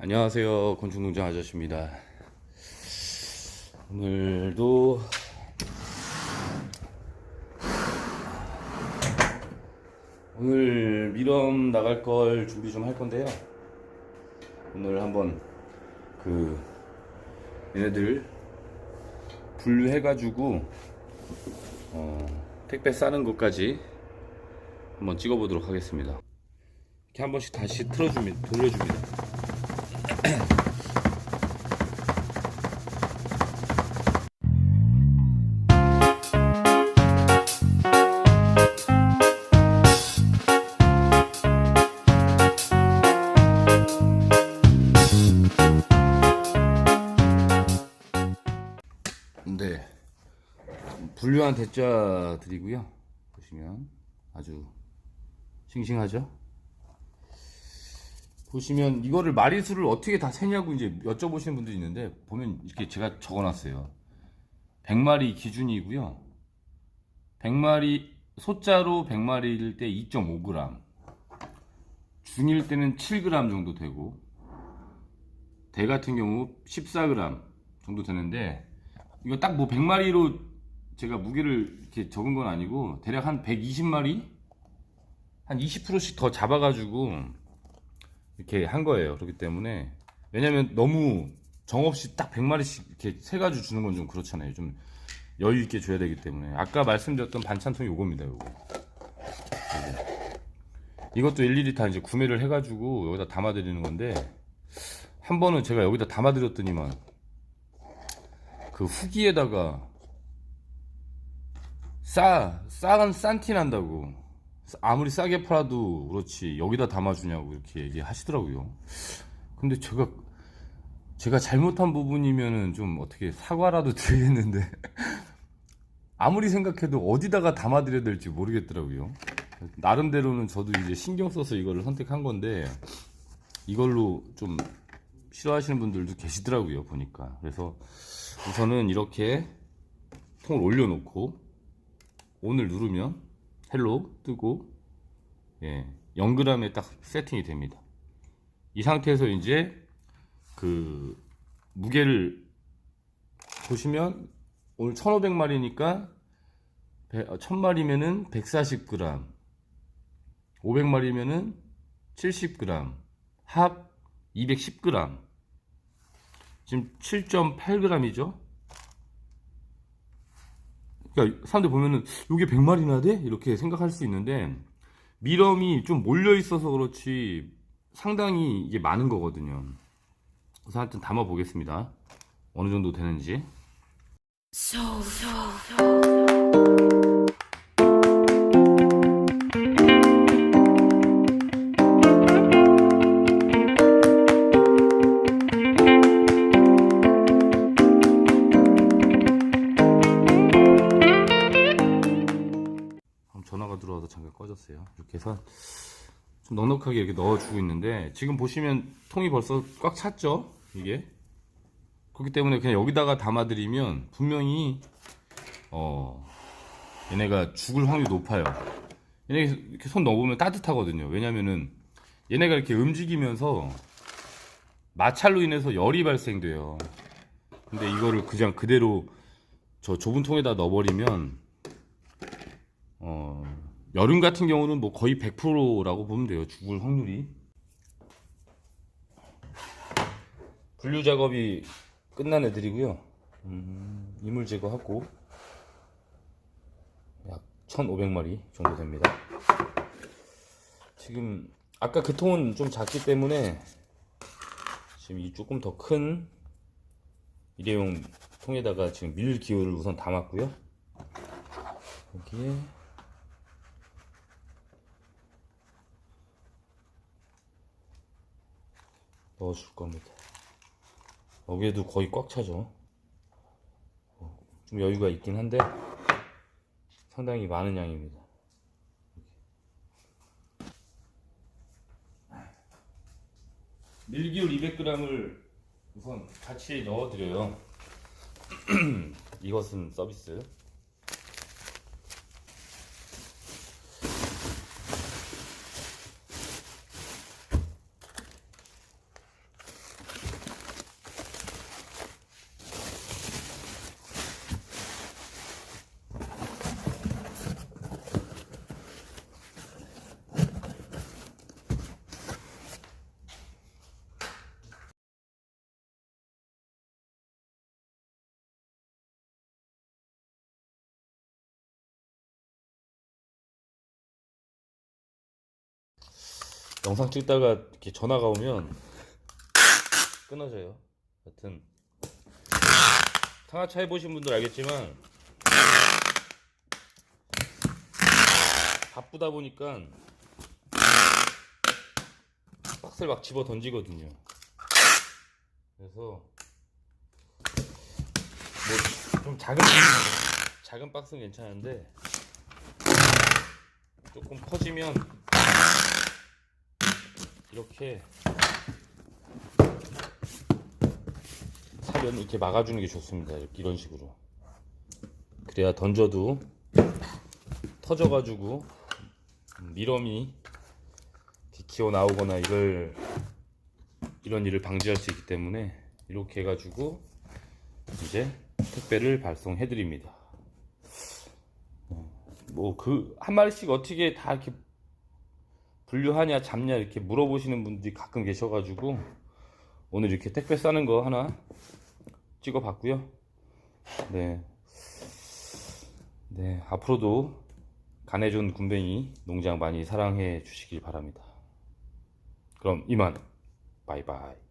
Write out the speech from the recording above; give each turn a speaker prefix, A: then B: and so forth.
A: 안녕하세요. 곤충농장 아저씨입니다. 오늘도 오늘 미럼 나갈 걸 준비 좀 할 건데요. 오늘 한번 그 얘네들 분류해 가지고 어, 택배 싸는 것까지 한번 찍어 보도록 하겠습니다. 이렇게 한 번씩 다시 틀어줍니다. 돌려줍니다. 분류한 대자들이고요. 보시면 아주 싱싱하죠? 보시면 이거를 마리수를 어떻게 다 세냐고 이제 여쭤보시는 분들이 있는데 보면 이렇게 제가 적어놨어요. 100마리 기준이고요. 100마리 소자로 100마리일 때 2.5g, 중일 때는 7g 정도 되고 대 같은 경우 14g 정도 되는데 이거 딱 뭐 100마리로 제가 무게를 이렇게 적은 건 아니고 대략 한 120마리 한 20%씩 더 잡아가지고 이렇게 한 거예요. 그렇기 때문에 왜냐면 너무 정없이 딱 100마리씩 이렇게 세 가지고 주는 건 좀 그렇잖아요. 좀 여유 있게 줘야 되기 때문에 아까 말씀드렸던 반찬통이 요겁니다. 요거. 요거. 이것도 일일이 다 이제 구매를 해가지고 여기다 담아드리는 건데 한 번은 제가 여기다 담아드렸더니만 그 후기에다가 싸 싸간 싼티 난다고 아무리 싸게 팔아도 그렇지 여기다 담아주냐고 이렇게 얘기하시더라고요. 근데 제가 제가 잘못한 부분이면은 좀 어떻게 사과라도 드리겠는데 아무리 생각해도 어디다가 담아드려야 될지 모르겠더라고요. 나름대로는 저도 이제 신경 써서 이거를 선택한 건데 이걸로 좀 싫어하시는 분들도 계시더라고요 보니까 그래서 우선은 이렇게 통을 올려놓고 오늘 누르면 헬로 뜨고 예, 0g에 딱 세팅이 됩니다. 이 상태에서 이제 그 무게를 보시면 오늘 1500마리니까 1000마리면은 140g 500마리면은 70g 합 210g 지금 7.8g이죠 그러니까 사람들 보면은 이게 100마리나 돼? 이렇게 생각할 수 있는데 미럼이 좀 몰려 있어서 그렇지 상당히 이게 많은 거거든요. 그래서 하여튼 담아 보겠습니다. 어느 정도 되는지.
B: So, so,
A: 전화가 들어와서 잠깐 꺼졌어요. 이렇게 해서 좀 넉넉하게 이렇게 넣어주고 있는데 지금 보시면 통이 벌써 꽉 찼죠? 이게 그렇기 때문에 그냥 여기다가 담아드리면 분명히 어 얘네가 죽을 확률이 높아요. 얘네 이렇게 손 넣어보면 따뜻하거든요. 왜냐면은 얘네가 이렇게 움직이면서 마찰로 인해서 열이 발생돼요. 근데 이거를 그냥 그대로 저 좁은 통에다 넣어버리면 어, 여름 같은 경우는 뭐 거의 100%라고 보면 돼요. 죽을 확률이. 분류 작업이 끝난 애들이고요. 음, 이물 제거하고 약 1,500마리 정도 됩니다. 지금 아까 그 통은 좀 작기 때문에 지금 이 조금 더 큰 일회용 통에다가 지금 밀 기호를 우선 담았고요. 여기에 넣어줄 겁니다. 여기에도 거의 꽉 차죠. 어, 좀 여유가 있긴 한데 상당히 많은 양입니다. 밀기울 200g을 우선 같이 넣어드려요. 이것은 서비스. 영상 찍다가 이렇게 전화가 오면 끊어져요. 하여튼 상하차 해보신 분들 알겠지만 바쁘다 보니까 박스를 막 집어 던지거든요. 그래서 뭐 좀 작은 작은 박스는 괜찮은데 조금 커지면 이렇게 사면 이렇게 막아주는 게 좋습니다. 이런 식으로 그래야 던져도 터져가지고 이렇게 기어 나오거나 이걸 이런 일을 방지할 수 있기 때문에 이렇게 해가지고 이제 택배를 발송해 드립니다. 뭐 그 한 마리씩 어떻게 다 이렇게 분류하냐 잡냐 이렇게 물어보시는 분들이 가끔 계셔가지고 오늘 이렇게 택배 싸는 거 하나 찍어봤고요. 네, 네 앞으로도 간해준 군뱅이 농장 많이 사랑해 주시길 바랍니다. 그럼 이만 바이바이.